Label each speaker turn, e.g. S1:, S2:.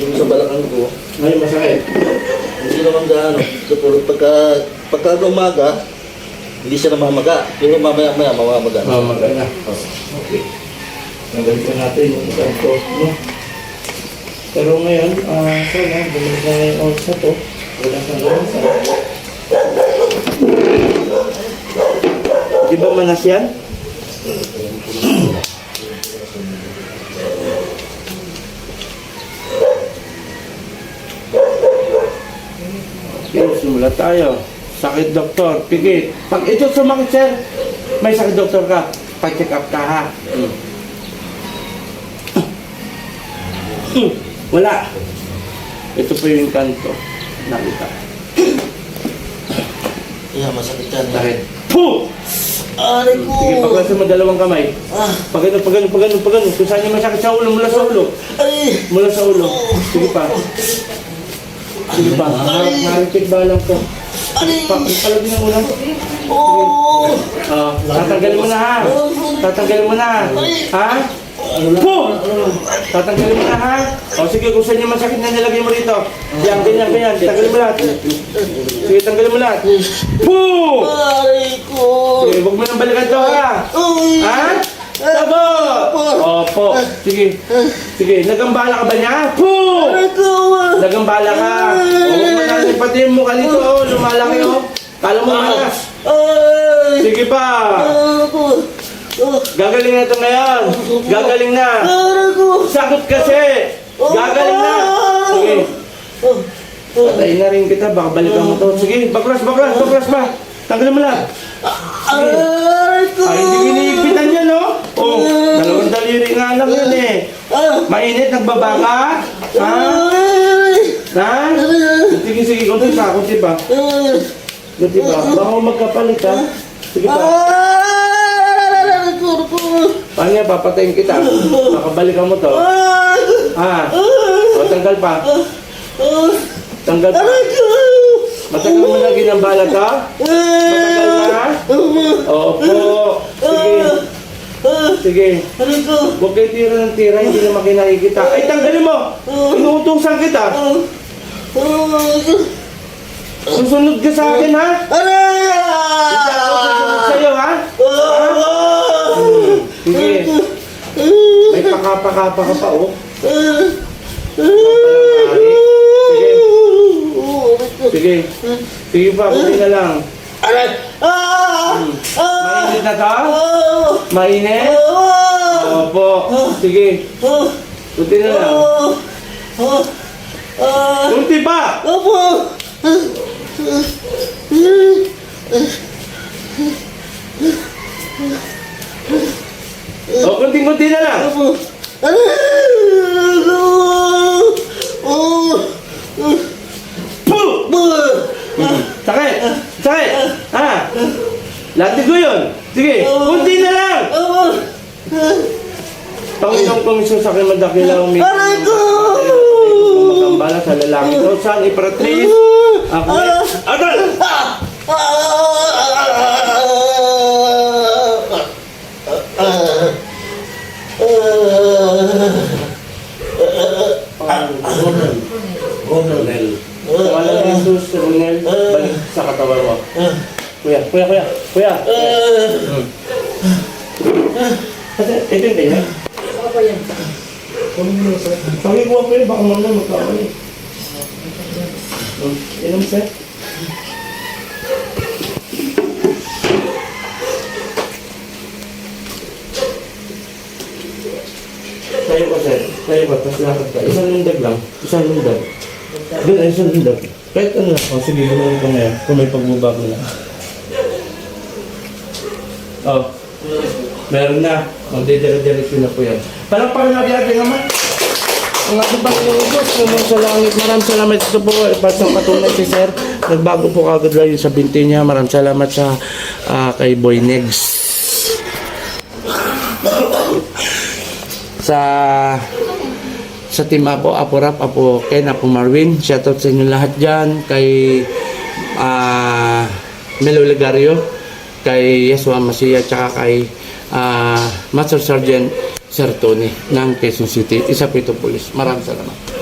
S1: Yung sa balakang ko,
S2: Ngayon masakit.
S1: hindi naman gaano. Pero pagka, pagka umaga, hindi siya namamaga. Pero mamaya-maya, mamamaga.
S2: Oh, maganda.
S1: Oh.
S2: Okay. Nagalitan natin yung ganito, no? Pero ngayon, ah, sana, bumalik na ngayon oras na to. Wala kang oras. Di ba manas yan? Simulat tayo. Sakit doktor, pigit. Pag ito sumakit sir, may sakit doktor ka, pa-check up ka ha. Hmm. Wala. Ito po yung kanto. Nakita.
S1: Yeah, masakit yan.
S2: Sakit. Puh!
S1: Aray ko!
S2: Sige, paklasin mo dalawang kamay.
S1: Ah,
S2: Pagano, pagano, pagano, pagano. Kung saan yung masakit sa ulo, mula sa ulo.
S1: aray!
S2: Mula sa ulo. Sige pa. Sige pa. Harap, harapit ba lang ko.
S1: Aray!
S2: Pa, palagin ang ulo.
S1: Oh!
S2: Ah, tatanggalin mo na ha. Tatanggalin mo na. Ha? Po! Tatanggalin mo na ha. O sige, kung saan yung masakit na nilagay mo rito. Yan, ganyan, ganyan. Tanggalin mo lahat. Sige, tanggalin mo lahat. Po!
S1: Aray ko!
S2: Sige, huwag mo nang balikan to ha. Ha? Tabo! Opo. Sige. Sige, nagambala ka ba niya? Po! Nagambala ka. O, huwag mo na pati yung mukha nito. oh. Lumalaki oh. Kala mo malas. Sige pa.
S1: Oh!
S2: Gagaling na ito ngayon. Gagaling na. Sakot kasi. Gagaling na. Sige.
S1: Oh!
S2: Patayin na rin kita. Baka balikan mo to. Sige. Baklas, baklas, baklas pa. Tanggalin mo lang.
S1: Aray
S2: Mainit, nagbaba ka? Ha? Ha? Sige, sige. Kunti pa, kunti pa. Kunti pa. Baka magkapalit, ha? Sige pa. Paano? Papatayin kita. Makabalikan mo to. Ha? O, tanggal pa. Tanggal pa. Matagal mo na ginambala ka? Matagal na? Opo. Sige.
S1: Aray ko!
S2: Huwag kayo tira ng tira, hindi naman kayo nakikita. Ay, tanggalin mo! Inuutusan kita. Susunod ka sa akin, ha?
S1: Aray!
S2: Susunod sa'yo, ha? Sige. May pakapakapa ka pa, oh. Sige. Sige. Sige pa, kunti na lang.
S1: Aray! Ah! Ah!
S2: Mainit na to?
S1: Ah!
S2: Mainit?
S1: Ah!
S2: Opo. Sige. Kunti na lang.
S1: Ah! Ah!
S2: Kunti pa!
S1: Opo!
S2: O, kunti-kunti na lang.
S1: Opo! Oh!
S2: Puh! Sakit! Sakit! Ha? Latin ko yun. Sige, kunti na lang.
S1: Opo!
S2: Panginoong komisyon sa akin madakila umi.
S1: Aray ko!
S2: Magambala sa lalaki ko. Saan ipratris? Ako. Adal! Ronel. Wala rin Jesus, Ronel. Balik sa katawan mo. Kuya, kuya, kuya. Kuya. Hmm. Ate, ito yung ganyan. Sabi ko pa yun, baka mamaya magkamali. Hmm. Inom sir. Sayo ko sir. Sayo ko, tapos lakad ka. Isang lundag lang. Isang lundag. Doon ay isang lundag. Kahit ano lang. O sige, ganoon ko ngayon. Kung may pagbabago na. Oh. Meron na. Magdidire-diretso na po yan. Palakpakan natin ating ama. Ang ating Panginoon Diyos, sa langit. Maraming salamat ito po. Pasang patunay si Sir. Nagbago po kagad lang yung sa binti niya. Maraming salamat sa ah, kay Boy Negs. sa sa team Apo, Apo Rap, Apo Ken, Apo Marvin. Shoutout sa inyo lahat dyan. Kay ah Melo Legario, kay Yeswa Masiya, tsaka kay ah Master Sergeant Sir Tony ng Quezon City. Isa po ito police. Maraming salamat.